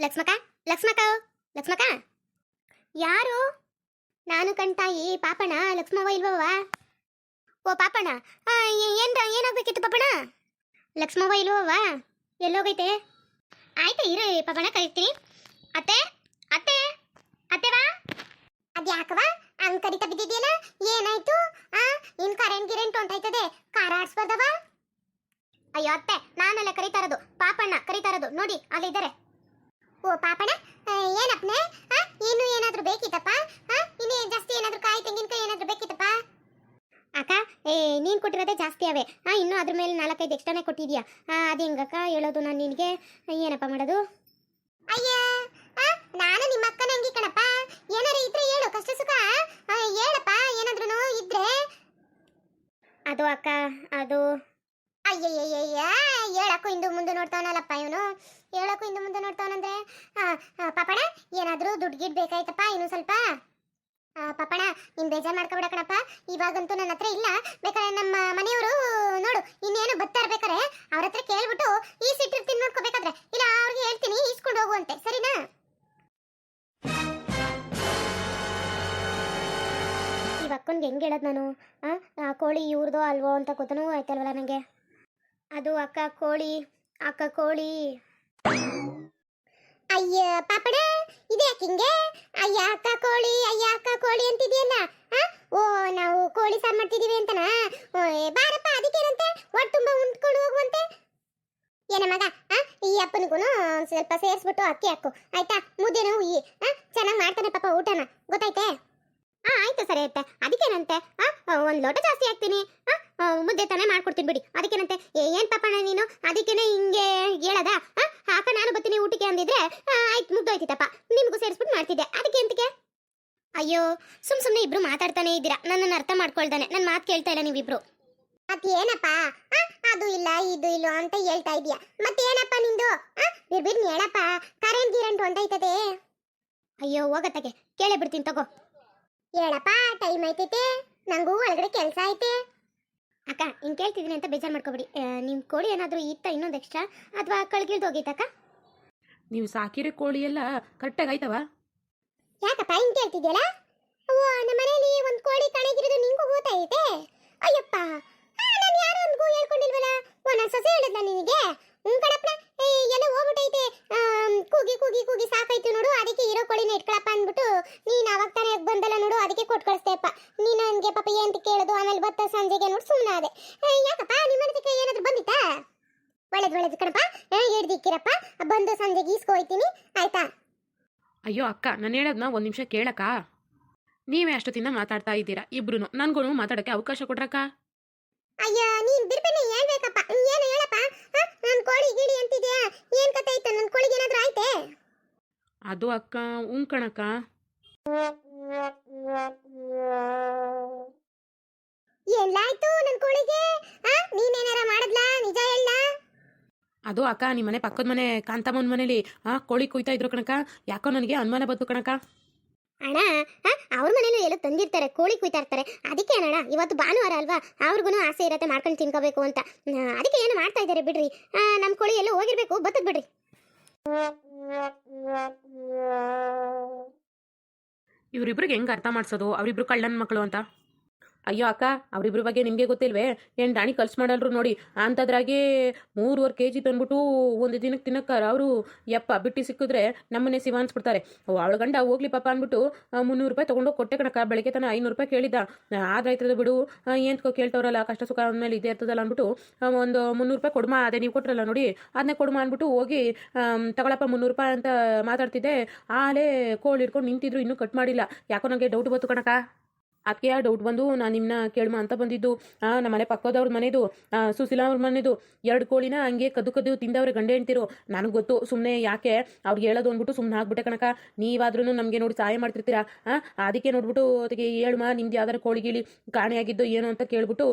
ಲಕ್ಷ್ಮಕ ಲಕ್ಷ್ಮಕ ಲಕ್ಷ್ಮಕ ಯಾರು? ನಾನು ಕಣ್ತಾಯಿ ಪಾಪಣ ಲಕ್ಷ್ಮವ ಇಲ್ವವ ಓ ಪಾಪಣ ಆ, ಏ- ಏನ್ರ ಏನಾಗ್ಬೇಕಿತ್ತು ಪಾಪಣ ಲಕ್ಷ್ಮವ ಇಲ್ವವ ಎಲ್ಲೋಗೈತೆ? ಆಯ್ತು ಇರು ಪಾಪಣ ಕರಿತೀನಿ ಅತ್ತೆ ಅತ್ತೆ ಅತ್ತೆವಾ? ಅದ್ಯಾಕವ ಹಂಗ್ ಕರಿತಾ ಬಿದ್ದಿದ್ಯಲ್ಲ ಏನಾಯ್ತು? ಆ ಇನ್ ಕರೆಂಟ್ ಗಿರೆಂಟ್ ಹೊಂಟಾಯ್ತದೆ. ಕಾರ ಆಡ್ಸ್ಬಾರ್ದವ ಅಯ್ಯೋ ಅತ್ತೆ ನಾನೆಲ್ಲ ಕರಿತಾ ಇರೋದು. ಪಾಪಣ್ಣ ಕರಿತಾ ಇರೋದು. ನೋಡಿ ಅಲ್ಲಿದ್ದಾರೆ. ಓ ಪಾಪಣ್ಣ ಆ, ಏನಪ್ಪನೆ? ಇನ್ನು ಏನಾದರೂ ಬೇಕಿತ್ತಪ್ಪ? ಇನ್ನೇ ಜಾಸ್ತಿ ಏನಾದರೂ ಕಾಯಿ ತೆಂಗಿನಕಾಯಿ ಏನಾದರೂ ಬೇಕಿತ್ತಪ್ಪ? ಅಕ್ಕ ಏ ನೀನು ಕೊಟ್ಟಿರೋದೇ ಜಾಸ್ತಿ ಅವೆ. ಆ ಇನ್ನೂ ಅದ್ರ ಮೇಲೆ ನಾಲ್ಕೈದು ಎಕ್ಸ್ಟ್ರಾನೇ ಕೊಟ್ಟಿದ್ಯಾ? ಅದು ಹೆಂಗಕ್ಕ ಹೇಳೋದು ನಾನು ನಿನಗೆ? ಏನಪ್ಪ ಮಾಡೋದು? ಅಯ್ಯ ನಾನು ನಿಮ್ಮ ಅಕ್ಕನ ಹಂಗಿ ಕಣಪ್ಪ. ಏನಾರು ಇದ್ರೆ ಹೇಳು ಕಷ್ಟ ಸುಖ. ಹೇಳಪ್ಪ ಏನಾದ್ರೂ ಇದ್ರೆ. ಅದು ಅಕ್ಕ ಅದು ಅಯ್ಯಯ್ಯಯ್ಯ ಹೇಳಕ್ಕೂ ಹಿಂದೆ ಮುಂದೆ ನೋಡ್ತಾವನಲ್ಲಪ್ಪ ಇವನು. ಹೇಳಕ್ಕೂ ಹಿಂದೆ ಮುಂದೆ ನೋಡ್ತಾವನಂದ್ರೆ ಪಾಪಣ ಏನಾದರೂ ದುಡ್ಡು ಗಿಡ್ ಬೇಕಾಯ್ತಪ್ಪ ಇನ್ನು ಸ್ವಲ್ಪ? ಪಾಪಣ ನೀನು ಬೇಜಾರ್ ಮಾಡ್ಕೊಬೇಡ ಕಣಪ್ಪ. ಇವಾಗಂತೂ ನನ್ನ ಹತ್ರ ಇಲ್ಲ. ಬೇಕಾದ್ರೆ ನಮ್ಮ ಮನೆಯವರು, ನೋಡು, ಇನ್ನೇನು ಬರ್ತಾ ಇರ್ಬೇಕಾರೆ ಅವ್ರ ಹತ್ರ ಕೇಳ್ಬಿಟ್ಟು ಈ ಸಿಟ್ಟಿರ್ತೀನಿ ನೋಡ್ಕೋಬೇಕಾದ್ರೆ. ಇಲ್ಲ, ಅವ್ರಿಗೆ ಹೇಳ್ತೀನಿ, ಈಸ್ಕೊಂಡು ಹೋಗುವಂತೆ ಸರಿನಾ? ಈ ಅಕ್ಕನ್ಗೆ ಹೆಂಗೆ ಹೇಳೋದು ನಾನು? ಆ ಕೋಳಿ ಇವ್ರದೋ ಅಲ್ವೋ ಅಂತ ಗೊತ್ತನೂ ಆಯ್ತಲ್ವಲ್ಲ ನನಗೆ ಅದು ಅಕ್ಕ ಕೋಳಿ ಅಕ್ಕ ಕೋಳಿ. ಅಯ್ಯ ಪಾಪಡ ಇದೆ ಹಿಂಗೆ? ಅಯ್ಯ ಅಕ್ಕ ಕೋಳಿ ಅಯ್ಯ ಅಕ್ಕ ಕೋಳಿ ಅಂತಿದೆಯಲ್ಲ? ಓ ನಾವು ಕೋಳಿ ಸಾರು ಮಾಡ್ತಿದೀವಿ ಅಂತನ? ಓ, ಅದಕ್ಕೆ ಬಾರಪ್ಪ ಅದಕ್ಕೇನಂತೆ? ಹೊಟ್ಟೆ ತುಂಬ ಉಂಡ್ಕೊಂಡು ಹೋಗುವಂತೆ. ಏನ ಮಗ ಈ ಅಪ್ಪನಿಗೂ ಸ್ವಲ್ಪ ಸೇರಿಸ್ಬಿಟ್ಟು ಅಕ್ಕಿ ಹಾಕು. ಆಯ್ತಾ? ಮುದ್ದೆನೂ ಹುಯ್ಯಿ ಆ? ಚೆನ್ನಾಗಿ ಮಾಡ್ತಾನೆ ಪಾಪ ಊಟನ. ಗೊತ್ತಾಯ್ತೆ? ಹಾ ಆಯ್ತು ಸರಿ ಆಯ್ತೆ ಅದಕ್ಕೇನಂತೆ ಒಂದು ಲೋಟ ಜಾಸ್ತಿ ಹಾಕ್ತೀನಿ. ಮುದ್ದೆ ತಾನೇ ಮಾಡ್ಕೊಡ್ತೀನಿ ಬಿಡಿ. ಅದಕ್ಕೇನಂತೆ? ಏನ್ ಪಾಪಣ್ಣ ನೀನು? ಅದಕ್ಕೇನೆ ಹಿಂಗೆ ಹೇಳದ? ಹಾಕ ನಾನು ಬರ್ತೀನಿ ಊಟಕ್ಕೆ ಅಂದಿದ್ರೆ ಆಯ್ತು, ಮುಗ್ದೋಯ್ತಿತ್ತಪ್ಪ. ನಿಮ್ಗೂ ಸೇರಿಸ್ಬಿಟ್ಟು ಮಾಡ್ತಿದ್ದೆ. ಅದಕ್ಕೆ ಎಂತಕ್ಕೆ? ಅಯ್ಯೋ, ಸುಮ್ ಸುಮ್ನೆ ಇಬ್ರು ಮಾತಾಡ್ತಾನೆ ಇದ್ದೀರಾ. ನನ್ನನ್ನು ಅರ್ಥ ಮಾಡ್ಕೊಳ್ತಾನೆ ನನ್ನ ಮಾತು ಕೇಳ್ತಾ ಇಲ್ಲ ನೀವಿಬ್ರು. ಮತ್ತೇನಪ್ಪ? ಅದು ಇಲ್ಲ, ಇದು ಇಲ್ಲ ಅಂತ ಹೇಳ್ತಾ ಇದೀಯ ಮತ್ತೇನಪ್ಪ ನಿಂದು? ಬಿರ್ಬಿರ್, ಹೇಳಪ್ಪ. ಕರೆಂಟ್, ಗಿರಂಟ್ ಹೊಂಟೈತದೆ ಅಯ್ಯೋ, ಹೋಗತ್ತಗೆ. ಕೇಳೇ ಬಿಡ್ತೀನಿ, ತಗೋ. ಹೇಳಪ್ಪ, ಟೈಮ್ ಐತೈತೆ ನಂಗೂ ಒಳಗಡೆ ಕೆಲಸ ಐತೆ. ಅಕ್ಕ ಇನ್ ಕೇಳ್ತಿದ್ದೀನಿ ಅಂತ ಬೇಜಾರು ಮಾಡ್ಕೊಬೇಡಿ. ನಿಮ್ಮ ಕೋಳಿ ಏನಾದರೂ ಇತ್ತ ಇನ್ನೊಂದು ಎಕ್ಸ್ಟ್ರಾ ಅಥವಾ ಕಳ್ಗಿಳ್ದು ಅಕ್ಕ? ನೀವು ಸಾಕಿರೋ ಕೋಳಿ ಎಲ್ಲ ಕರೆಕ್ಟಾಗಿ ಆಯ್ತವ? ಯಾಕಪ್ಪ ಹಿಂಗೆ ಕೇಳ್ತಿದ್ಯಲ್ಲ? ಓ ನಮ್ಮ ಮನೆಯಲ್ಲಿ ಒಂದು ಕೋಳಿ ಕಣಗಿರೋದು ನಿಂಗೂ ಗೊತ್ತೈತೆ ಅಯ್ಯಪ್ಪ ನಾನು ಯಾರೋ ಒಂದು ಹೇಳ್ಕೊಂಡಿಲ್ವಲ್ಲ? ಓ ನನ್ನ ಸೊಸೆ ಹೇಳಿದ್ನ ನಿನಗೆ? ಹ್ಞೂ ಕಣಪ್ಪ ಏ ಎಲ್ಲ ಹೋಗ್ಬಿಟ್ಟೈತೆ. ಕೂಗಿ ಕೂಗಿ ಕೂಗಿ ಸಾಕಾಯ್ತು ನೋಡು. ಅದಕ್ಕೆ ಇರೋ ಕೋಳಿನ ಇಟ್ಕೊಳಪ್ಪ ಅಂದ್ಬಿಟ್ಟು ನೀನು ಅವಾಗ ತಾನೇ ಬಂದಲ್ಲ ನೋಡು ಅದಕ್ಕೆ ಕೊಟ್ಟು ಕಳಿಸ್ತೇಪ್ಪ ನೀನು ನನಗೆ ಪಾಪ ಏನಂತ ಕೇಳೋದು ಆಮೇಲೆ ಬತ್ತ ಸಂಜೆಗೆ ನೋಡು ಸುಮ್ಮನೆ ಅದೇ ಯಾಕಪ್ಪ ನಿಮ್ಮ ಮನದಕ್ಕೆ ಏನಾದರೂ ಬಂದಿತ್ತಾ? ಒಳ್ಳೇದು ಒಳ್ಳೇದು ಕಣಪ್ಪ. ಹಿಡ್ದಿಕ್ಕಿರಪ್ಪ ಬಂದು ಸಂಜೆಗೆ ಈಸ್ಕೊಯ್ತೀನಿ ಆಯ್ತಾ? ಅಯ್ಯೋ ಅಕ್ಕ ನಾನು ಹೇಳೋದನ್ನ ಒಂದು ನಿಮಿಷ ಕೇಳಕ್ಕ. ನೀವೇ ಅಷ್ಟೊತ್ತಿಂದ ಮಾತಾಡ್ತಾ ಇದ್ದೀರಾ ಇಬ್ರು ನನ್ಗೂ ಮಾತಾಡೋಕ್ಕೆ ಅವಕಾಶ ಕೊಡ್ರಕ್ಕ? ಅಯ್ಯ ನೀನ್ ಏನು ಹೇಳ್ಬೇಕಪ್ಪ ಏನು ಹೇಳಪ್ಪ? ನನ್ ಕೋಳಿ ಗಿಳಿ ಅಂತಿದ್ಯಾ? ಏನ್ ಕತೆ ಐತೆ ನನ್ನ ಕೋಳಿಗೆ ಏನಾದರೂ ಆಯ್ತೆ? ಅದು ಅಕ್ಕ ಉಂಕಣಕ್ಕ ಕಣಕ್ಕ. ಎಲ್ಲಾಯ್ತು ನನ್ನ ಕೋಳಿಗೆ? ಆ ನೀನೇನಾರ ಮಾಡದ್ಲಾ? ನಿಜ ಎಲ್ಲ ಅದು ಅಕ್ಕ ನಿಮ್ಮ ಮನೆ ಪಕ್ಕದ ಮನೆ ಕಾಂತಮ್ಮನ ಮನೇಲಿ ಆ ಕೋಳಿ ಕುಯ್ತಾ ಇದ್ರು ಕಣಕ ಯಾಕೋ ನನಗೆ ಅನುಮಾನ ಬಂತು ಕಣಕ್ಕ. ಅಣ್ಣ ಅವ್ರ ಮನೇಲೂ ಎಲ್ಲ ತಂದಿರ್ತಾರೆ, ಕೋಳಿ ಕುಯ್ತಾ ಇರ್ತಾರೆ. ಅದಕ್ಕೆ ಅಣ್ಣ, ಇವತ್ತು ಭಾನುವಾರ ಅಲ್ವಾ? ಅವ್ರಿಗೂ ಆಸೆ ಇರತ್ತೆ ಮಾಡ್ಕೊಂಡು ತಿನ್ಕೋಬೇಕು ಅಂತ. ಅದಕ್ಕೆ ಏನು ಮಾಡ್ತಾ ಇದ್ದಾರೆ ಬಿಡ್ರಿ. ನಮ್ಮ ನಮ್ ಕೋಳಿ ಎಲ್ಲ ಹೋಗಿರ್ಬೇಕು, ಬತ್ತದ್ ಬಿಡ್ರಿ. ಇವರಿಬ್ರಿಗೆ ಹೆಂಗ್ ಅರ್ಥ ಮಾಡಿಸೋದು? ಅವರಿಬ್ರು ಕಳ್ಳನ ಮಕ್ಕಳು ಅಂತ? ಅಯ್ಯೋ ಅಕ್ಕ, ಅವರಿಬ್ರ ಬಗ್ಗೆ ನಿಮಗೆ ಗೊತ್ತಿಲ್ವೇ? ಏನು ದಾಣಿ ಕಲ್ಸ್ ಮಾಡಲ್ರು ನೋಡಿ. ಅಂಥದ್ರಾಗೆ ಮೂರುವರೆ ಕೆ ಜಿ ತಂದ್ಬಿಟ್ಟು ಒಂದು ದಿನಕ್ಕೆ ತಿನ್ನಕ್ಕಾರ ಅವರು. ಯಪ್ಪ, ಬಿಟ್ಟು ಸಿಕ್ಕಿದ್ರೆ ನಮ್ಮನೆ ಸಿವ ಅನ್ಸ್ಬಿಡ್ತಾರೆ. ಅವಳ ಗಂಡ ಹೋಗ್ಲಿ ಪಾಪ ಅಂದ್ಬಿಟ್ಟು ಮುನ್ನೂರು ರೂಪಾಯಿ ತೊಗೊಂಡೋಗಿ ಕೊಟ್ಟೆ ಕಣಕ್ಕ, ಬೆಳಗ್ಗೆ ತಾನೆ ಐನೂರು ರೂಪಾಯಿ ಕೇಳಿದ್ದ. ಆದ್ರೈತದ ಬಿಡು. ಏನ್ಕೋ ಕೇಳ್ತವ್ರಲ್ಲ, ಕಷ್ಟ ಸುಖ ಅಂದಮೇಲೆ ಇದೇ ಇರ್ತದಲ್ಲ ಅಂದ್ಬಿಟ್ಟು ಒಂದು ಮುನ್ನೂರು ರೂಪಾಯಿ ಕೊಡ್ಮಾ, ಅದೇ ನೀವು ಕೊಟ್ರಲ್ಲ ನೋಡಿ. ಅದನ್ನೇ ಕೊಡ್ಮಾ ಅಂದ್ಬಿಟ್ಟು ಹೋಗಿ ತಗೊಳಪ್ಪ ಮುನ್ನೂರು ರೂಪಾಯಿ ಅಂತ ಮಾತಾಡ್ತಿದ್ದೆ. ಆಲೇ ಕೋಳಿ ಹಿಡ್ಕೊಂಡು ನಿಂತಿದ್ರು, ಇನ್ನೂ ಕಟ್ ಮಾಡಿಲ್ಲ. ಯಾಕೋ ನನಗೆ ಡೌಟ್ ಬಂತು ಕಣಕ್ಕ. ಅದಕ್ಕೆ ಆ ಡೌಟ್ ಬಂದು ನಾನು ನಿಮ್ಮನ್ನ ಕೇಳ್ಮ ಅಂತ ಬಂದಿದ್ದು. ನಮ್ಮ ಮನೆ ಪಕ್ಕದವ್ರ ಮನೆದು ಸುಶೀಲಾ ಅವ್ರ ಮನೆದು. ಎರಡು ಕೋಳಿನ ಹಂಗೆ ಕದ್ದು ಕದ್ದು ತಿಂದವ್ರೆ ಗಂಡೆ ಹೆಣ್ತಿರು ನನಗೆ ಗೊತ್ತು ಸುಮ್ಮನೆ ಯಾಕೆ ಅವ್ರಿಗೆ ಹೇಳೋದು ಅಂದ್ಬಿಟ್ಟು ಸುಮ್ಮನೆ ಆಗ್ಬಿಟ್ಟೆ ಕಣಕ. ನೀವಾದ್ರೂ ನಮಗೆ ನೋಡಿ ಸಹಾಯ ಮಾಡ್ತಿರ್ತೀರಾ? ಅದಕ್ಕೆ ನೋಡ್ಬಿಟ್ಟು ಅದಕ್ಕೆ ಹೇಳುಮ, ನಿಮ್ದು ಯಾವ್ದಾರು ಕೋಳಿ ಗೀಳಿ ಕಾಣೆಯಾಗಿದ್ದು ಏನು ಅಂತ ಕೇಳ್ಬಿಟ್ಟು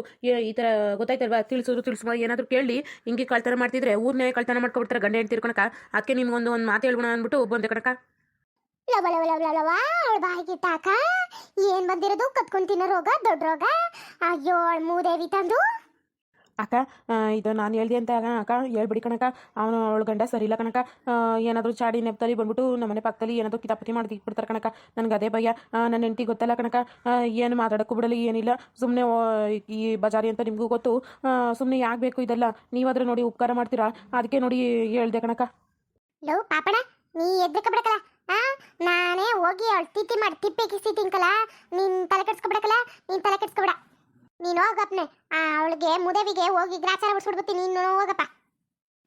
ಈ ಥರ ಗೊತ್ತಾಯ್ತಲ್ವಾ? ತಿಳಿಸೋದು ತಿಳಿಸುವ, ಏನಾದರೂ ಕೇಳಿ, ಹಿಂಗೆ ಕಳ್ತನ ಮಾಡ್ತಿದ್ರೆ ಊರ್ನೇ ಕಳ್ತನ ಮಾಡ್ಕೊಬಿಡ್ತಾರೆ ಗಂಡೆ ಹೆಣ್ತಿರು ಕಣಕ. ಅದಕ್ಕೆ ನಿಮ್ಗೊಂದು ಒಂದು ಮಾತು ಹೇಳ್ಬೋಣ ಅಂದ್ಬಿಟ್ಟು ಬಂದೆ ಕಣಕ. ಲವ ಲವ ಲವ ಲವ ಅವಳ ಬಾಯಿಗೆ ತಾಕ. ಏನ್ ಬಂದಿರೋದು? ಕತ್ಕೊಂಡ್ ತಿನ್ನೋ ರೋಗ ದೊಡ್ಡ ರೋಗ. ಅಯ್ಯೋ ಅವಳ ಮೂದೇವಿ ತಂದು. ಅಕ್ಕ ಇದು ನಾನು ಹೇಳ್ದೆ ಅಂತ ಅಕ್ಕ ಹೇಳ್ಬಿಡಿ ಕಣಕ ಅವನು ಅವಳು ಗಂಡ ಸರಿ ಇಲ್ಲ ಕಣಕ ಏನಾದರೂ ಚಾಡಿ ನೆಪ್ತಲ್ಲಿ ಬಂದ್ಬಿಟ್ಟು ನಮ್ಮನೆ ಪಕ್ಕದಲ್ಲಿ ಏನಾದರೂ ಕಿತಾಪತಿ ಮಾಡಿ ಬಿಡ್ತಾರೆ ಕಣಕ ನನಗೆ ಅದೇ ಭಯ. ನನ್ನ ಹೆಂಡತಿ ಗೊತ್ತಲ್ಲ ಕಣಕ ಏನು ಮಾತಾಡಕ್ಕೂ ಬಿಡಲಿ ಏನಿಲ್ಲ. ಸುಮ್ಮನೆ ಈ ಬಜಾರಿ ಅಂತ ನಿಮಗೂ ಗೊತ್ತು. ಸುಮ್ಮನೆ ಯಾಕೆ ಬೇಕು ಇದೆಲ್ಲ? ನೀವಾದ್ರೂ ನೋಡಿ ಉಪಕಾರ ಮಾಡ್ತೀರಾ? ಅದಕ್ಕೆ ನೋಡಿ ಹೇಳ್ದೆ ಕಣಕ ಪಾಪಣ ನೀ ಎದ್ದಕ್ಕೆ ಬಿಡಕಲ್ಲ ಆ, ನಾನೇ ಹೋಗಿ ಅವಳು ತಿತ್ತಿ ಮಾಡಿ ತಿಪ್ಪೆ ಕಿಸಿ ತಿಂಕಲ್ಲ ನೀನ್ ತಲೆ ಕೆಡ್ಸ್ಕೊಬಿಡಕಲ್ಲ, ನೀನ್ ತಲೆ ಕೆಡ್ಸ್ಕೊಬಿಡ. ನೀನು ಹೋಗಪ್ಪನೆ ಅವಳಿಗೆ ಮುದವಿಗೆ ಹೋಗಿ ಗ್ರಾಚಾರ ಬಿಡ್ಸ್ಬಿಡ್ಬಿಡ್ತೀನಿ ನೀನು ಹೋಗಪ್ಪ.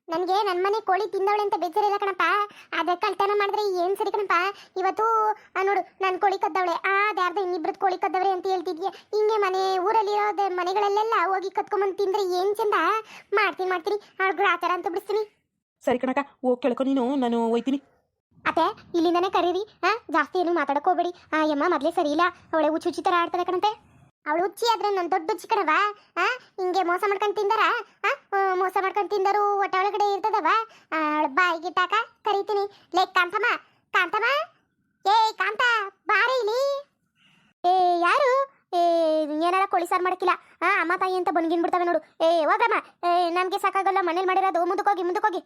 ನನಗೆ ನನ್ನ ಮನೆ ಕೋಳಿ ತಿಂದವಳೆ ಅಂತ ಬೇಜಾರಿಲ್ಲ ಕಣಪ್ಪ. ಅದೇ ಕಳ್ತನ ಮಾಡಿದ್ರೆ ಏನ್ ಸರಿ ಕಣಪ್ಪ. ಇವತ್ತು ನೋಡು ನನ್ನ ಕೋಳಿ ಕದ್ದವಳೆ. ಆ ಅದ್ಯಾರ್ದ ಇನ್ನಿಬ್ರದ್ ಕೋಳಿ ಕದ್ದವ್ರೆ ಅಂತ ಹೇಳ್ತಿದ್ಯಾ. ಹಿಂಗೆ ಮನೆ, ಊರಲ್ಲಿರೋದು ಮನೆಗಳಲ್ಲೆಲ್ಲ ಹೋಗಿ ಕತ್ಕೊಂಬಂದು ತಿಂದ್ರೆ ಏನ್ ಚಂದ? ಮಾಡ್ತೀನಿ ಮಾಡ್ತೀನಿ. ಅವಳು ಗ್ರಾಚಾರ ಅಂತ ಬಿಡಿಸ್ತೀನಿ. ಸರಿ ಕಣಕ್ಕ, ಹೋಗಿ ಕೇಳ್ಕೊ. ನೀನು, ನಾನು ಹೋಯ್ತೀನಿ. ಅತ್ತೆ ಇಲ್ಲಿಂದನೇ ಕರೀರಿ. ಹಾ ಜಾಸ್ತಿ ಏನು ಮಾತಾಡಕೋಬೇಡಿ ಆ ಯಮ್ಮ ಮೊದ್ಲೇ ಸರಿ ಇಲ್ಲ. ಅವಳೆ ಹುಚ್ಚು ಹುಚ್ಚಿ ತರ ಆಡ್ತಾರೆ ಕಣಂತೆ. ಅವಳು ಹುಚ್ಚಿ ಆದ್ರೆ ನನ್ನ ದೊಡ್ಡ ಹುಚ್ಚಿ ಕಣವ ಹಾ ಹಿಂಗೆ ಮೋಸ ಮಾಡ್ಕೊಂಡು ತಿಂದಾರ? ಆ, ಮೋಸ ಮಾಡ್ಕೊಂಡು ತಿಂದರು ಹೊಟ್ಟೆ ಒಳಗಡೆ ಇರ್ತದವ ಬಾಯಿಗೆ ಇಟ್ಟಾಕ ಕರಿತೀನಿ. ಲೇ ಕಾಂತಮ್ಮ ಕಾಂತಮ್ಮ. ಏ ಕಾಂತ ಬಾರಿ ಇಲ್ಲಿ. ಏ ಯಾರು? ಏ ಏನಾರ ಕೋಳಿ ಸಾರು ಮಾಡಕ್ಕಿಲ್ಲ. ಆ ಅಮ್ಮ ತಾಯಿ ಅಂತ ಬನ್ಗಿನ್ ಬಿಡ್ತವೆ ನೋಡು. ಏ ಹೋಗಮ್ಮ ಏ ನಮ್ಗೆ ಸಾಕಾಗಲ್ಲ. ಮನೇಲಿ ಮಾಡಿರೋದು ಮುಂದಕ್ಕೋಗಿ ಮುಂದಕ್ಕೋಗಿ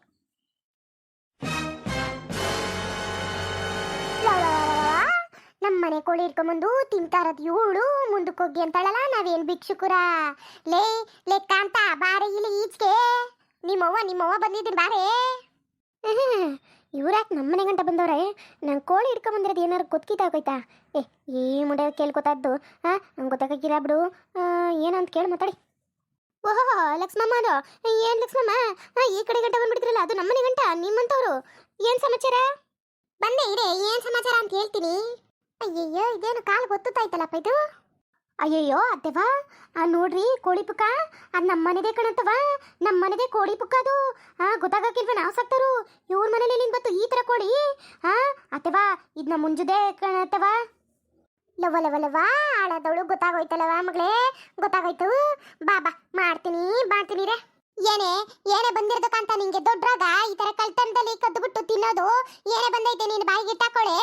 ನಮ್ಮ ಮನೆ ಕೋಳಿ ಬಂದು ತಿಂತಾರದ್ ಇವಳು. ಮುಂದಕ್ಕೆ ಹೋಗಿ ಅಂತಾಳಲ್ಲ, ನಾವೇನ್ ಭಿಕ್ಷುಕುರ? ಲೇ ಲೇ ಕಾಂತ, ಬಾರೆ ಇಲ್ಲಿ ಈಚೆಗೆ. ನಿಮ್ಮವ್ವ ನಿಮ್ಮವ್ವ ಬಂದಿದ್ದೀನಿ ಬಾರೆ. ಇವ್ರಾಕ್ ನಮ್ಮ ಮನೆ ಗಂಟ ಬಂದವ್ರೆ. ನಂಗೆ ಕೋಳಿ ಹಿಡ್ಕೊಂಬಂದಿರೋದು ಏನಾರು ಗೊತ್ತಿದ್ದಾಗೋಯ್ತಾ ಏ ಏ ಮುಂಡೆ ಕೇಳ್ಕೊತಾ ಇದ್ದು ಹಾಂ ನಂಗೆ ಗೊತ್ತಾಗಿರ ಬಿಡು. ಏನು ಏನಂತ ಕೇಳಿ ಮಾತಾಡಿ. ಓಹೋ, ಲಕ್ಷ್ಮಮ್ಮ ಅದು. ಏನು ಲಕ್ಷ್ಮಮ್ಮ? ಈ ಕಡೆ ಗಂಟ ಬಂದ್ಬಿಡ್ತಿರಲ್ಲ ಅದು ನಮ್ಮನೆ ಗಂಟ ನಿಮ್ಮಂಥವ್ರು ಏನು ಸಮಾಚಾರ? ಬಂದೆ ಇದೆ ಏನ್ ಸಮಾಚಾರ ಅಂತ ಹೇಳ್ತೀನಿ. ಅಯ್ಯಯ್ಯೋ, ಇದೇನು ಕಾಲು ಗೊತ್ತಾಯ್ತಲ್ಲಪ್ಪ ಇದು ಅಯ್ಯಯ್ಯೋ ಅತ್ತೆವಾ ಆ ನೋಡ್ರಿ, ಕೋಳಿ ಪುಕ್ಕ, ಅದು ನಮ್ಮ ಮನೆದೇ ಕಣತ್ತವ ನಮ್ಮ ಮನೆದೇ ಕೋಳಿ ಪುಕ್ಕ ಅದು. ಹಾ ಗೊತ್ತಾಗಕ್ಕಿಲ್ವ ನಾವು ಸತ್ತರು? ಇವ್ರ ಮನೇಲಿ ನಿನ್ ಬತ್ತು ಈ ಥರ ಕೋಳಿ? ಹಾ ಅತ್ತೆವಾ ಇದು ನಮ್ಮ ಮುಂಜುದೇ ಕಣತ್ತವ ಲವ ಲವ ಲವ ಆಳದವಳು ಗೊತ್ತಾಗೋಯ್ತಲ್ಲವ ಮಗಳೇ, ಗೊತ್ತಾಗೋಯ್ತು. ಬಾ ಮಾಡ್ತೀನಿ ಮಾಡ್ತೀನಿ ರೇ ಏನೇ ಏನೇ ಬಂದಿರ್ಬೇಕಂತ ನಿಂಗೆ? ದೊಡ್ಡರಾಗ ಈ ತರ ಕಳ್ತನದಲ್ಲಿ ಕದ್ದುಬಿಟ್ಟು ತಿನ್ನೋದು? ಏನೇ ಬಂದೈತೆ ನೀನು ಬಾಯಿಗೆ ಇಟ್ಟಾಕೊಳ್ಳೆ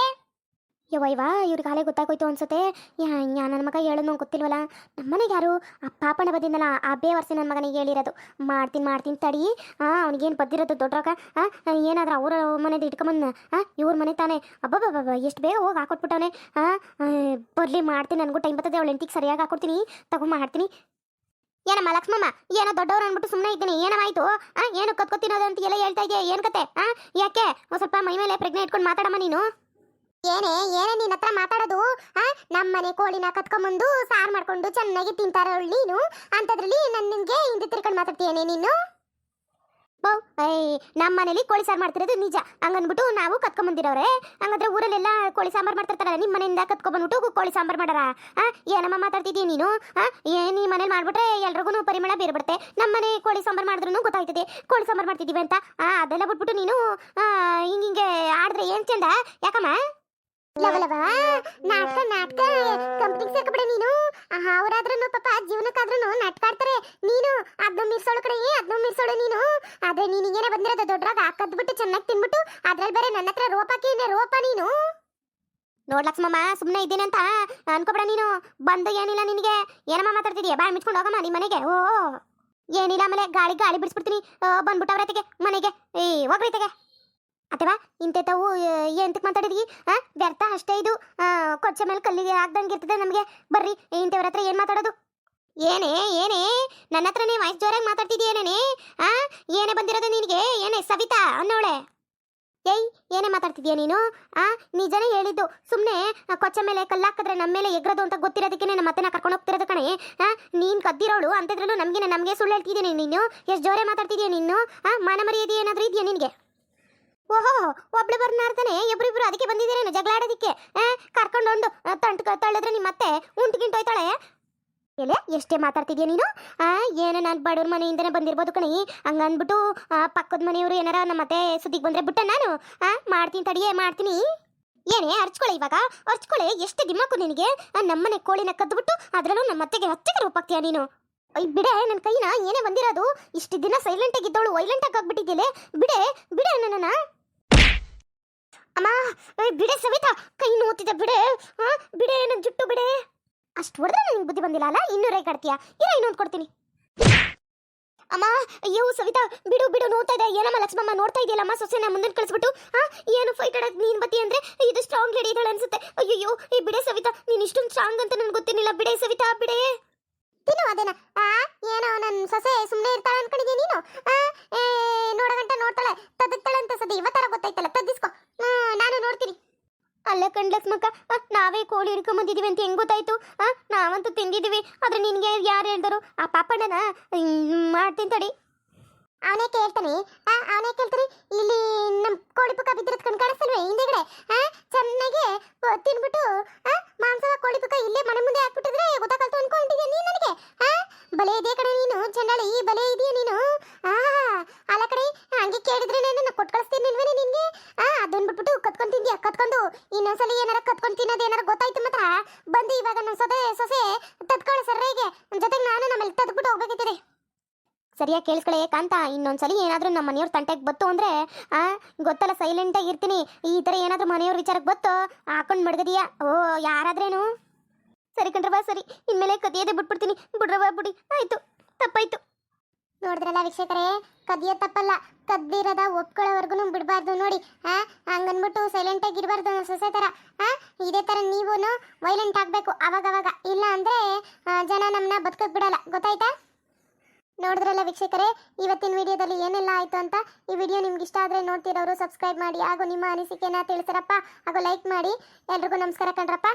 ಯವ್ವ ಇವ ಇವ್ರಿಗೆ ಹಾಲೆ ಗೊತ್ತಾಗೋಯ್ತು ಅನ್ಸುತ್ತೆ. ನನ್ನ ಮಗ ಹೇಳೋದು ಗೊತ್ತಿಲ್ವಲ್ಲ ನಮ್ಮನೆಗೆ ಯಾರು? ಆ ಪಾಪನ ಬದಿನಲ್ಲ ಆ ಬೇವರ್ಸಿ ನನ್ನ ಮಗನಿಗೆ ಹೇಳಿರೋದು. ಮಾಡ್ತೀನಿ ಮಾಡ್ತೀನಿ ತಡಿ. ಆ, ಅವ್ನಿಗೇನು ಬದ್ದಿರೋದು ದೊಡ್ಡರಾಗ ಆ, ಏನಾದ್ರೂ ಅವ್ರ ಮನೇದು ಇಟ್ಕೊಂಬಂದ ಹಾಂ ಇವ್ರ ಮನೆ ತಾನೇ. ಅಬ್ಬಬ್ಬಬ್ಬ ಎಷ್ಟು ಬೇಗ ಹೋಗಿ ಹಾಕೊಟ್ಬಿಟ್ಟವನೆ. ಆ ಬರಲಿ, ಮಾಡ್ತೀನಿ ನನಗೂ ಟೈಮ್ ಬರ್ತದೆ, ಅವಳು ಎಂತಿಗೆ ಸರಿಯಾಗಿ ಹಾಕೊಡ್ತೀನಿ. ತಗೊಂಡು ಮಾಡ್ತೀನಿ. ಏನಮ್ಮ, ಲಕ್ಷ್ಮಮ್ಮ, ಏನೋ ದೊಡ್ಡವ್ರು ಅಂದ್ಬಿಟ್ಟು ಸುಮ್ಮನೆ ಇದ್ದೀನಿ ಏನವಾಯ್ತು ಆ, ಏನು ಕತ್ಕೊತಿನೋದು ಅಂತ ಎಲ್ಲ ಹೇಳ್ತಾ ಇದೆಯಾ? ಏನು ಕತೆ? ಹಾಂ ಯಾಕೆ? ಸ್ವಲ್ಪ ಮೈ ಮೇಲೆ ಪ್ರಜ್ಞೆ ಇಟ್ಕೊಂಡು ಮಾತಾಡಮ್ಮ ನೀನು. ಏನೇ ಏನೇ ನಿನ್ನ ಹತ್ರ ಮಾತಾಡೋದು? ನಮ್ಮ ಮನೆ ಕೋಳಿನ ಕತ್ಕೊಂಬಂದು ಸಾರ್ ಮಾಡ್ಕೊಂಡು ಚೆನ್ನಾಗಿ ತಿಂತಾರ ನೀನು? ಅಂತದ್ರಲ್ಲಿ ನಾನು ನಿನ್ಗೆ ಹಿಂದೆ ತಿರ್ಕೊಂಡು ಮಾತಾಡ್ತೀಯೇನೆ ನೀನು? ಬೌ ನಮ್ಮ ಮನೇಲಿ ಕೋಳಿ ಸಾರ್ ಮಾಡ್ತಿರೋದು ನಿಜ. ಹಂಗನ್ಬಿಟ್ಟು ನಾವು ಕತ್ಕೊಂಬಂದಿರೋರೆ. ಹಂಗಂದ್ರೆ ಊರಲ್ಲೆಲ್ಲ ಕೋಳಿ ಸಾಂಬಾರ್ ಮಾಡ್ತಿರ್ತಾರಲ್ಲ ನಿಮ್ಮ ಮನೆಯಿಂದ ಕತ್ಕೊಂಡ್ಬಂದ್ಬಿಟ್ಟು ಕೋಳಿ ಸಾಂಬಾರ್ ಮಾಡಾರ? ಆ, ಏನಮ್ಮ ಮಾತಾಡ್ತಿದ್ದೀಯ ನೀನು? ಆ ನಿಮ್ಮ ಮನೇಲಿ ಮಾಡ್ಬಿಟ್ರೆ ಎಲ್ರಿಗೂ ಪರಿಮಳ ಬೇರೆ ಬಿಡುತ್ತೆ ನಮ್ಮ ಮನೆ ಕೋಳಿ ಸಾಂಬಾರ್ ಮಾಡಿದ್ರು ಗೊತ್ತಾಯ್ತದೆ. ಕೋಳಿ ಸಾಂಬಾರ್ ಮಾಡ್ತಿದೀವಿ ಅಂತ. ಆ, ಅದೆಲ್ಲ ಬಿಟ್ಬಿಟ್ಟು ನೀನು ಹಿಂಗ್ ಹಿಂಗೆ ಆಡಿದ್ರೆ ಏನ್ ಚಂದ? ಯಾಕಮ್ಮ? ಲವಲವ ನಾಟಕ ನಾಟಕ. ಕಂಪ್ನಿಗೆ ಸೇರ್ಕೊಬಿಡ ನೀನು. ಅವರಾದ್ರೂ ಪಾಪ ಜೀವನಕ್ಕಾದ್ರೂ ನಾಟಕ ಆಡ್ತಾರೆ ನೀನು ಅದನ್ನ ಮೀರ್ಸೋಳು ಕಡೆ ಅದನ್ನ ಮೀರ್ಸೋಳು ನೀನು. ಆದ್ರೆ ನೀನಿಗೇನೆ ಬಂದಿರೋದು ದೊಡ್ಡರಾಗ, ಕದ್ಬಿಟ್ಟು ಚೆನ್ನಾಗಿ ತಿನ್ಬಿಟ್ಟು ಅದ್ರಲ್ಲಿ ಬೇರೆ ನನ್ನ ಹತ್ರ ರೋಪ ಹಾಕಿನೇ ರೋಪ ನೀನು. ನೋಡ್ ಲಕ್ಷ್ಮಮ್ಮ ಸುಮ್ಮನೆ ಇದ್ದೀನಂತ. ಅನ್ಕೋಬೇಡ ನೀನು. ಬಂದು ಏನಿಲ್ಲ ನಿನಗೆ. ಏನಮ್ಮ ಮಾತಾಡ್ತಿದೀಯ? ಬಾಯ್ ಮಿಚ್ಕೊಂಡು ಹೋಗಮ್ಮ ನಿಮ್ಮ ಮನೆಗೆ. ಓ ಏನಿಲ್ಲ ಆಮೇಲೆ ಗಾಳಿ ಗಾಳಿ ಬಿಡಿಸ್ಬಿಡ್ತೀನಿ. ಬಂದ್ಬಿಟ್ಟವ್ರತೆಗೆ ಮನೆಗೆ. ಏ ಹೋಗ್ರೈತೆಗೆ ಅಥವಾ ಇಂಥವು ಎಂತಕ್ಕೆ ಮಾತಾಡಿದ್ವಿ ವ್ಯರ್ಥ ಅಷ್ಟೇ ಇದು. ಕೊಚ್ಚ ಮೇಲೆ ಕಲ್ಲಿಗೆ ಆಗ್ದಂಗೆ ಇರ್ತದೆ ನಮಗೆ. ಬರ್ರಿ, ಇಂಥವ್ರ ಹತ್ರ ಏನು ಮಾತಾಡೋದು? ಏನೇ ಏನೇ, ನನ್ನ ಹತ್ರ ನೀವು ವಯಸ್ಸು ಜೋರಾಗಿ ಮಾತಾಡ್ತಿದ್ದೀಯೇನೇ ಆ, ಏನೇ ಬಂದಿರೋದು ನಿನಗೆ? ಏನೇ, ಸವಿತಾ, ಅನ್ನೋಳೆ. ಏಯ್, ಏನೇ ಮಾತಾಡ್ತಿದ್ಯಾ ನೀನು? ಆ, ನಿಜನೇ ಹೇಳಿದ್ದು. ಸುಮ್ಮನೆ ಕೊಚ್ಚ ಮೇಲೆ ಕಲ್ಲಾಕಿದ್ರೆ ನಮ್ಮ ಮೇಲೆ ಎಗ್ರದು ಅಂತ ಗೊತ್ತಿರೋದಕ್ಕೆ ನಮ್ಮ ಮತ್ತೆ ಕರ್ಕೊಂಡು ಹೋಗ್ತಿರೋದು ಕಣೆ. ಆ, ನೀನು ಕದ್ದಿರೋಳು ಅಂತದ್ರಲ್ಲೂ ನಮಗೆ ನಮಗೆ ಸುಳ್ಳು ಹೇಳ್ತಿದ್ದೀನಿ ನೀನು. ಎಷ್ಟು ಜೋರೇ ಮಾತಾಡ್ತಿದ್ಯಾ ನೀನು? ಆ, ಮಾನ ಮರ್ಯಾದೆ ಏನಾದರೂ ಇದೆಯಾ ನಿನಗೆ? ಓಹೋ ಒಬ್ಳು ಬರ್ನಾರ್ತಾನೆ ಇಬ್ರಿಬ್ರು ಅದಕ್ಕೆ ಬಂದಿದ್ದೀರೇನು? ಜಗಳಾಡೋದಿಕ್ಕೆ ಕರ್ಕೊಂಡು ತಂಟು ತಳ್ಳಿದ್ರೆ ನಿಮ್ಮ ಮತ್ತೆ ಉಂಟು ಗಿಂಟೋಯ್ತಾಳೆ ಎಷ್ಟೇ ಮಾತಾಡ್ತಿದ್ಯಾ ನೀನು? ಏನೋ ನಾನು ಬಡವ್ರ ಮನೆಯಿಂದನೇ ಬಂದಿರ್ಬೋದು ಕಣಿ. ಆ, ಪಕ್ಕದ ಮನೆಯವರು ಏನಾರ ನಮ್ಮ ಮತ್ತೆ ಸುದ್ದಿಗೆ ಬಂದ್ರೆ ಬಿಟ್ಟ ನಾನು? ಮಾಡ್ತೀನಿ ತಡಿಯೇ ಮಾಡ್ತೀನಿ. ಏನೇ ಅರ್ಚ್ಕೊಳ್ಳಿ ಇವಾಗ. ಅರ್ಚ್ಕೊಳ್ಳಿ ಎಷ್ಟು ದಿಮಾಕು ನಿನಗೆ? ನಮ್ಮನೆ ಕೋಳಿನ ಕದ್ದುಬಿಟ್ಟು ಅದರಲ್ಲೂ ನಮ್ಮ ಅತ್ತೆಗೆ ಹತ್ತಿಗೆ ರೂಪಾಗ್ತೀಯ ನೀನು? ಬಿಡೆ ನನ್ನ ಕೈನ ಏನೇ ಬಂದಿರೋದು? ಇಷ್ಟು ದಿನ ಸೈಲೆಂಟ್ ಆಗಿದ್ದವಳು ವೈಲೆಂಟ್ ಆಗಿ ಆಗ್ಬಿಟ್ಟಿದ್ಯಲೆ? ಬಿಡೆ ಬಿಡೆ ನನ್ನನ್ನ ಅಮ್ಮ ಬಿಡೆ ಸವಿತಾ, ಕೈ ನೋತಿದೆ ಬಿಡೆ. ಹಾ ಬಿಡೆ ನನ್ನ ಜುಟ್ಟು ಬಿಡೆ. ಅಷ್ಟು ಹೊಡೆದ್ರೆ ನನಗೆ ಬುದ್ಧಿ ಬಂದಿಲ್ಲ ಅಲ್ಲ? ಇನ್ನೂರೇ ಕಡ್ತೀಯ ಇರ, ಇನ್ನೊಂದು ಕೊಡ್ತೀನಿ. ಅಮ್ಮ, ಅಯ್ಯೋ, ಸವಿತಾ, ಬಿಡು ಬಿಡು ನೋಡ್ತಾ ಇದೆ. ಏನಮ್ಮ, ಲಕ್ಷ್ಮಮ್ಮ, ನೋಡ್ತಾ ಇದೆಯಲ್ಲಮ್ಮ ಸೊಸೆನ ಮುಂದೆ ಕಳಿಸ್ಬಿಟ್ಟು, ಆ, ಏನು ಫೈಟ್ ಆಡಕ್ ನೀನ್ ಬತ್ತಿ ಅಂದ್ರೆ ಇದು ಸ್ಟ್ರಾಂಗ್ ಲೇಡಿ ಇದ್ದಾಳೆ ಅನ್ಸುತ್ತೆ. ಅಯ್ಯೋ ಈ ಬಿಡೆ ಸವಿತಾ, ನೀನ್ ಇಷ್ಟೊಂದು ಸ್ಟ್ರಾಂಗ್ ಅಂತ ನನ್ಗೆ ಗೊತ್ತಿರಲಿಲ್ಲ. ಬಿಡೆ ಸವಿತಾ, ಬಿಡೆ. ತಿನ್ನು, ಅದೇನ? ಆ, ಏನೋ ನನ್ನ ಸೊಸೆ ಸುಮ್ಮನೆ ಇರ್ತಾಳೆ ಅನ್ಕೊಂಡಿದ್ಯಾ ನೀನು ಆ ಏ ನೋಡಗಂಟ ನೋಡ್ತಾಳೆ ತದಕ್ತಾಳೆ ಅಂತ ಸದಿ ಇವತ್ತರ ಗೊತ್ತಾಯ್ತಲ್ಲ ತದ್ದಿಸ್ಕೊ ಹ್ಮ್, ನಾನು ನೋಡ್ತೀನಿ ಅಲ್ಲ ಕಣ್ ಲಕ್ಷ್ಮಕ್ಕ ಆ, ನಾವೇ ಹಿಡ್ಕೊಂಬಂದಿದೀವಿ ಅಂತ ಹೆಂಗ್ ಗೊತ್ತಾಯ್ತು? ಆ, ನಾವಂತೂ ತಿಂದಿದ್ದೀವಿ ಆದ್ರೆ ನಿನ್ಗೆ ಯಾರು ಹೇಳ್ದರು? ಆ ಪಾಪಣ್ಣನ? ಮಾಡ್ತೀನಿ ತಡಿ. ಅವನೇ ಕೇಳ್ತಾನೆ. ಅವನೇ ಕೇಳ್ತಾನೆ. ಇಲ್ಲಿ ನಮ್ ಕೋಳಿ ಪುಕ್ಕ ಬಿದ್ದಿರೋದು ಕಣ್ ಹಿಂದೆಗಡೆ? ಆ, ಚೆನ್ನಾಗಿ ತಿನ್ಬಿಟ್ಟು, ಆ, ಮಾಂಸದ ಕೋಳಿ ಇಲ್ಲೇ ಮನೆ ಮುಂದೆ ಹಾಕ್ಬಿಟ್ಟಿದ್ರೆ ಗೊತ್ತಾಗಲ್ತು ಅನ್ಕೊಂಡಿದ್ಯಾ ನೀನ್ ನನಗೆ? ಆ, ಬಲೆ ಇದೆ ಕಡೆ ನೀನು? ಚಂಡಾಳಿ ಬಲೆ ಇದೆಯಾ ನೀನು? ಆ ಹಂಗೆ ಕೇಳಿದ್ರೆ ನಾನು ಕೊಟ್ಟು ಕಳಿಸ್ತೀನಿಲ್ವೇನೆ ನಿನ್ಗೆ? ಆ ಅದನ್ನ ಬಿಟ್ಬಿಟ್ಟು ಕತ್ಕೊಂಡ್ ತಿಂದ್ಯಾ? ಕತ್ಕೊಂಡು ಇನ್ನೊಂದ್ಸಲಿ ಏನಾರ ಕತ್ಕೊಂಡ್ ತಿನ್ನೋದು ಏನಾರ ಗೊತ್ತಾಯ್ತು ಮಾತ್ರ? ಬಂದು ಇವಾಗ ನನ್ನ ಸೊಸೆ ಸೊಸೆ ಸರ್ ಸರ್ರಿಗೆ ಜೊತೆಗೆ ನಾನು ನಮ್ಮಲ್ಲಿ ತದ್ಬಿಟ್ಟು ಹೋಗ್ಬೇಕಿದ್ದೀರಿ. ಸರಿಯಾಗಿ ಕೇಳಿಸ್ಕೊಳ್ಳೆ ಕಾಂತ. ಇನ್ನೊಂದ್ಸಲಿ ಏನಾದರೂ ನಮ್ಮ ಮನೆಯವ್ರ ತಂಟೆಗೆ ಬತ್ತು ಅಂದ್ರೆ, ಆ, ಗೊತ್ತಲ್ಲ ಸೈಲೆಂಟಾಗಿ ಇರ್ತೀನಿ. ಈ ಥರ ಏನಾದರೂ ಮನೆಯವ್ರ ವಿಚಾರಕ್ಕೆ ಬತ್ತು, ಹಾಕೊಂಡು ಮಡ್ಗದಿಯಾ? ಓ, ಯಾರಾದ್ರೇನು? ಸರಿ ಕಣ್ರವ ಸರಿ. ಇನ್ಮೇಲೆ ಕದಿಯೋದೇ ಬಿಟ್ಬಿಡ್ತೀನಿ. ಬಿಡ್ರವ ಬಿಡಿ. ಆಯ್ತು. ತಪ್ಪಾಯ್ತು. ನೋಡಿದ್ರಲ್ಲ ವೀಕ್ಷಕರೇ, ಕದಿಯೋ ತಪ್ಪಲ್ಲ. ಕದ್ದಿರದ ಒಪ್ಕೊಳ್ಳೋವರೆಗೂ ಬಿಡಬಾರ್ದು ನೋಡಿ, ಆ? ಹಂಗನ್ಬಿಟ್ಟು ಸೈಲೆಂಟ್ ಆಗಿ ಇರಬಾರ್ದು ಸೊಸೆ ತರ, ಆ? ಇದೇ ತರ ನೀವು ವೈಲೆಂಟ್ ಆಗಬೇಕು ಅವಾಗವಾಗ. ಇಲ್ಲ ಅಂದರೆ ಜನ ನಮ್ಮನ್ನ ಬದುಕಕ್ಕೆ ಬಿಡಲ್ಲ. ಗೊತ್ತಾಯ್ತಾ? ನೋಡಿದ್ರಲ್ಲ ವೀಕ್ಷಕರೇ, ಇವತ್ತಿನ ವಿಡಿಯೋದಲ್ಲಿ ಏನೆಲ್ಲ ಆಯ್ತು ಅಂತ? ಈ ವಿಡಿಯೋ ನಿಮ್ಗೆ ಇಷ್ಟ ಆದ್ರೆ ನೋಡ್ತಿರೋರು ಸಬ್ಸ್ಕ್ರೈಬ್ ಮಾಡಿ, ಹಾಗೂ ನಿಮ್ಮ ಅನಿಸಿಕೆನ ತಿಳಿಸರಪ್ಪ, ಹಾಗೂ ಲೈಕ್ ಮಾಡಿ. ಎಲ್ರಿಗೂ ನಮಸ್ಕಾರ ಕಣ್ರಪ್ಪ.